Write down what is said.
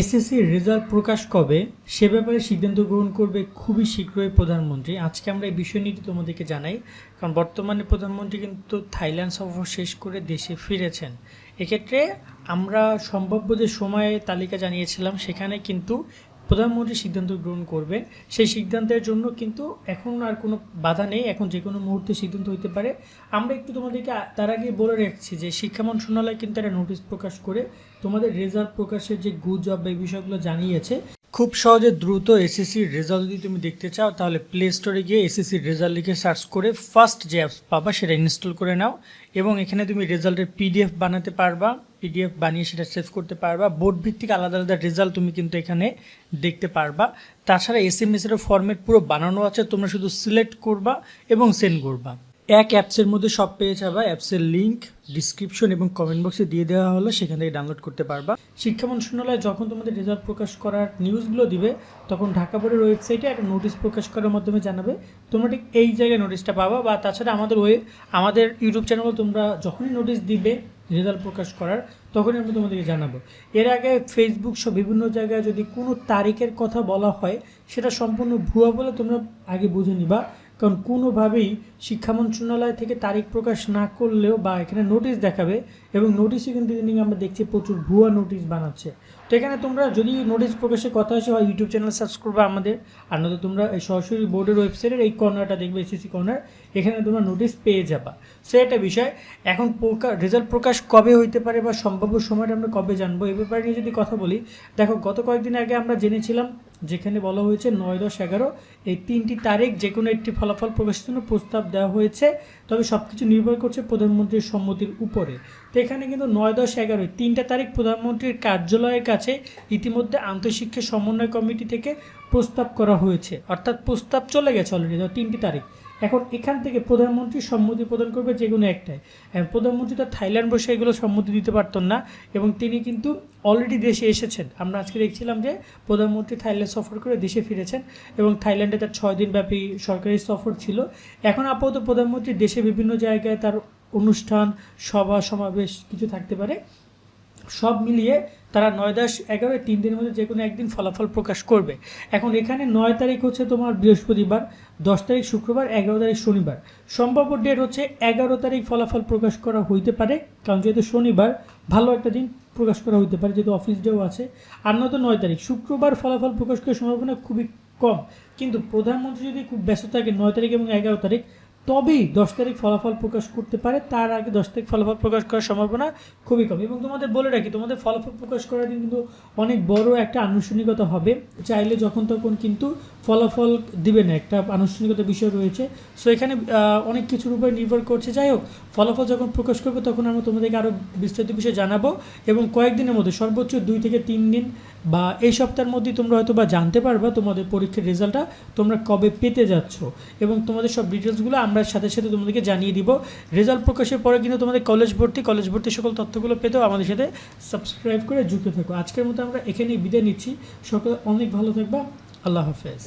এসএসসির রেজাল্ট প্রকাশ কবে, সে ব্যাপারে সিদ্ধান্ত গ্রহণ করবে খুবই শীঘ্রই প্রধানমন্ত্রী। আজকে আমরা এই বিষয় নিয়ে তোমাদেরকে জানাই, কারণ বর্তমানে প্রধানমন্ত্রী কিন্তু থাইল্যান্ড সফর শেষ করে দেশে ফিরেছেন। এক্ষেত্রে আমরা সম্ভাব্য যে সময় তালিকা জানিয়েছিলাম, সেখানে কিন্তু প্রধানমন্ত্রী সিদ্ধান্ত গ্রহণ করবে। সেই সিদ্ধান্তের জন্য কিন্তু এখন আর কোনো বাধা নেই। এখন যে কোনো মুহূর্তে সিদ্ধান্ত হইতে পারে। আমরা একটু তোমাদেরকে তার আগে বলে রাখছি যে শিক্ষা মন্ত্রণালয় কিন্তু একটা নোটিশ প্রকাশ করে তোমাদের রেজাল্ট প্রকাশের যে গুজব এই বিষয়গুলো জানিয়েছে খুব সহজে দ্রুত এসএসসির রেজাল্ট যদি তুমি দেখতে চাও, তাহলে প্লে স্টোরে গিয়ে এসএসসির রেজাল্ট লিখে সার্চ করে ফার্স্ট যে অ্যাপস পাবা সেটা ইনস্টল করে নাও এবং এখানে তুমি রেজাল্টের পিডিএফ বানাতে পারবা পিডিএফ বানিয়ে সেটা সেভ করতে পারবা। বোর্ড ভিত্তিক আলাদা আলাদা রেজাল্ট তুমি কিন্তু এখানে দেখতে পারবা। তাছাড়া এস এম ফর্মেট পুরো বানানো আছে, তোমরা শুধু সিলেক্ট করবা এবং সেন্ড করবা। এক অ্যাপসের মধ্যে সব পেয়ে যাবা। অ্যাপসের লিঙ্ক ডিসক্রিপশন এবং কমেন্ট বক্সে দিয়ে দেওয়া হলো, সেখান থেকে ডাউনলোড করতে পারবা। শিক্ষা মন্ত্রণালয় যখন তোমাদের রেজাল্ট প্রকাশ করার নিউজগুলো দিবে, তখন ঢাকা বোর্ডের ওয়েবসাইটে একটা নোটিশ প্রকাশ করার মাধ্যমে জানাবে। তোমরা ঠিক এই জায়গায় নোটিশটা পাবা বা তাছাড়া আমাদের ওয়ে আমাদের ইউটিউব চ্যানেলে তোমরা যখনই নোটিশ দিবে রেজাল্ট প্রকাশ করার, তখনই আমি তোমাদেরকে জানাব। এর আগে ফেসবুক সব বিভিন্ন জায়গায় যদি কোনো তারিখের কথা বলা হয়, সেটা সম্পূর্ণ ভুয়া বলে তোমরা আগে বুঝে নিবা। কারণ কোনোভাবেই শিক্ষা মন্ত্রণালয় থেকে তারিখ প্রকাশ না করলেও বা এখানে নোটিশ দেখাবে এবং নোটিশে কিন্তু ইদানিং আমরা দেখছি প্রচুর ভুয়া নোটিশ বানাচ্ছে। তো এখানে তোমরা যদি নোটিশ প্রকাশের কথা আসে হয় ইউটিউব চ্যানেল সার্চ করবে আমাদের। আর নয়তো তোমরা এই সরাসরি বোর্ডের ওয়েবসাইটের এই কর্নারটা দেখবে এসএসসি কর্নার এখানে তোমরা নোটিশ পেয়ে যাবা। সে একটা বিষয়, এখন রেজাল্ট প্রকাশ কবে হইতে পারে বা সম্ভাব্য সময়টা আমরা কবে জানব? এ ব্যাপারে নিয়ে যদি কথা বলি, দেখো গত কয়েকদিন আগে আমরা জেনেছিলাম যেখানে বলা হয়েছে নয় দশ এগারো, এই তিনটি তারিখ যে কোনো একটি ফলাফল প্রকাশের জন্য প্রস্তাব দেওয়া হয়েছে। তবে সব কিছু নির্ভর করছে প্রধানমন্ত্রীর সম্মতির উপরে। তো এখানে কিন্তু নয় দশ এগারো তিনটা তারিখ প্রধানমন্ত্রীর কার্যালয়ের কাছে ইতিমধ্যে আন্তঃশিক্ষা সমন্বয় কমিটি থেকে প্রস্তাব করা হয়েছে। অর্থাৎ প্রস্তাব চলে গেছে অলরেডি তিনটি তারিখ। এখন এখান থেকে প্রধানমন্ত্রী সম্মতি প্রদান করবে যে কোনো একটাই। প্রধানমন্ত্রী তো থাইল্যান্ড বসে এগুলো সম্মতি দিতে পারতেন না, এবং তিনি কিন্তু অলরেডি দেশে এসেছেন। আমরা আজকে দেখছিলাম যে প্রধানমন্ত্রী থাইল্যান্ড সফর করে দেশে ফিরেছেন, এবং থাইল্যান্ডে তার ছয় দিনব্যাপী সরকারি সফর ছিল। এখন আপাতত প্রধানমন্ত্রী দেশে বিভিন্ন জায়গায় তার অনুষ্ঠান, সভা, সমাবেশ কিছু থাকতে পারে। সব মিলিয়ে তারা নয় দশ এগারো, তিন দিনের মধ্যে যে কোনো একদিন ফলাফল প্রকাশ করবে। এখন এখানে নয় তারিখ হচ্ছে তোমার বৃহস্পতিবার, দশ তারিখ শুক্রবার, এগারো তারিখ শনিবার। সম্ভাব্য ডেট হচ্ছে এগারো তারিখ ফলাফল প্রকাশ করা হইতে পারে, কারণ যেহেতু শনিবার, ভালো একটা দিন প্রকাশ করা হইতে পারে, যেহেতু অফিস ডেও আছে। আর নয়তো নয় তারিখ, শুক্রবার ফলাফল প্রকাশ করার সম্ভাবনা খুবই কম। কিন্তু প্রধানমন্ত্রী যদি খুব ব্যস্ত থাকে নয় তারিখ এবং এগারো তারিখ তবেই দশ তারিখ ফলাফল প্রকাশ করতে পারে, তার আগে দশ তারিখ ফলাফল প্রকাশ করার সম্ভাবনা খুবই কম। এবং তোমাদের বলে রাখি, তোমাদের ফলাফল প্রকাশ করার দিন কিন্তু অনেক বড় একটা আনুষ্ঠানিকতা হবে। চাইলে যখন তখন কিন্তু ফলাফল দিবে না, একটা আনুষ্ঠানিকতা বিষয় রয়েছে। সো এখানে অনেক কিছুর উপরে নির্ভর করছে। যাই হোক, ফলাফল যখন প্রকাশ করবে, তখন আমরা তোমাদেরকে আরও বিস্তারিত বিষয়ে জানাব এবং কয়েকদিনের মধ্যে, সর্বোচ্চ দুই থেকে তিন দিন বা এই সপ্তাহের মধ্যে তোমরা হয়তো বা জানতে পারবা তোমাদের পরীক্ষার রেজাল্টটা, তোমরা কবে পেতে যাচ্ছ এবং তোমাদের সব ডিটেলসগুলো আমরা সাথে সাথে তোমাদেরকে জানিয়ে দিব। রেজাল্ট প্রকাশের পরে কিন্তু তোমাদের কলেজ ভর্তি কলেজ ভর্তি সকল তথ্যগুলো পেতেও আমাদের সাথে সাবস্ক্রাইব করে যুক্ত থাকো। আজকের মতো আমরা এখানেই বিদায় নিচ্ছি। সকলে অনেক ভালো থাকবা। আল্লাহ হাফেজ